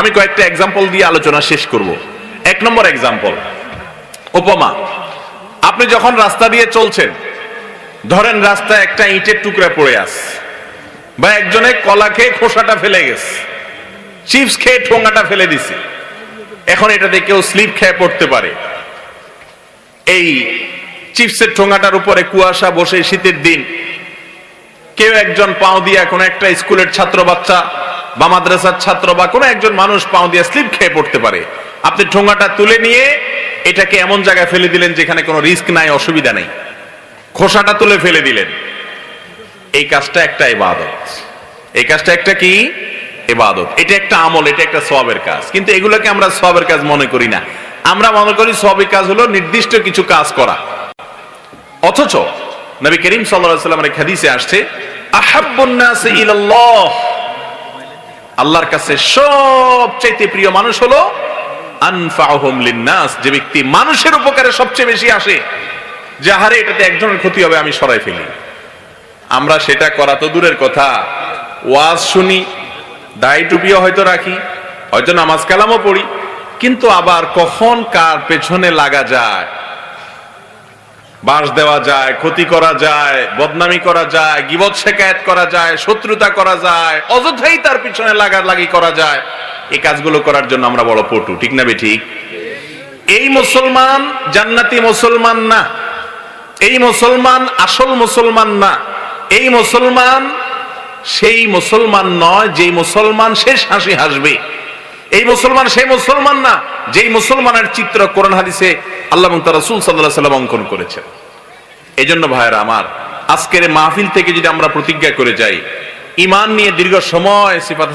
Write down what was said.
আমি কয়েকটা এক্সাম্পল দিয়ে আলোচনা শেষ করব। এক নম্বর এক্সাম্পল উপমা। আপনি যখন রাস্তা দিয়ে চলছেন, ধরেন রাস্তায় একটা ইটের টুকরা পড়ে আস বা একজনে কলা খেয়ে খোসাটা ফেলে গেছে, চিপস খেয়ে ঠোঙাটা ফেলে দিছে, এখন এটাতে কেউ স্লিপ খেয়ে পড়তে পারে। এই চিপসের ঠোঙাটার উপরে কুয়াশা বসে শীতের দিন, কেউ একজন পাও দিয়ে এখন একটা স্কুলের ছাত্র বাচ্চা বা মাদ্রাসার ছাত্র বা কোনো একজন মানুষ পাও দিয়ে স্লিপ খেয়ে পড়তে পারে। আপনি ঠোঙাটা তুলে নিয়ে এটাকে এমন জায়গায় ফেলে দিলেন যেখানে কোনো রিস্ক নাই, অসুবিধা নেই। খোসাটা তুলে ফেলে দিলেন। এই কাজটা একটা ইবাদত। এই কাজটা একটা কি? ইবাদত। এটা একটা আমল, এটা একটা সবের কাজ। কিন্তু এগুলোকে আমরা সবের কাজ মনে করি না। আমরা মনে করি সবের কাজ হলো নির্দিষ্ট কিছু কাজ করা। অথচ নবী করিম সাল্লাল্লাহু সাল্লামের হাদিসে আসছে, আহাব্বুন নাস ইলাল্লাহ। আল্লাহর কাছে সবচাইতে প্রিয় মানুষ হলো লিন্নাস, যে ব্যক্তি মানুষের উপকারে সবচেয়ে বেশি আসে। যে হারে এটাতে একজনের ক্ষতি হবে, আমি সরাই ফেলি। আমরা সেটা করা তো দূরের কথা। ওয়াজ শুনি দায় টুপিও হয়তো রাখি, হয়তো নামাজ কালামও পড়ি, কিন্তু আবার কখন কার পেছনে লাগা যায়? বাস দেওয়া যায়, ক্ষতি করা যায়, বদনামি করা যায়, গিবত শেখায়ত করা যায়, শত্রুতা করা যায়, অযথাই তার পিছনে লাগার লাগি করা যায়। এই কাজগুলো করার জন্য আমরা বড় পটু, ঠিক না ঠিক? এই মুসলমান জান্নাতি মুসলমান না, এই মুসলমান আসল মুসলমান না, এই মুসলমান সেই মুসলমান নয়, যেই মুসলমান শেষ হাসি হাসবে। এই মুসলমান সেই মুসলমান না, যেই মুসলমানের চিত্র কোরআন হাদিসে আল্লাহ এবং তার রসুল সাল্লাহ সাল্লাম অঙ্কন করেছেন। জন্য ভাইয়েরা আমার, আজকের মাহফিল থেকে যদি আমরা প্রতিজ্ঞা করে যাই ইমান নিয়ে দীর্ঘ সময় সিফাত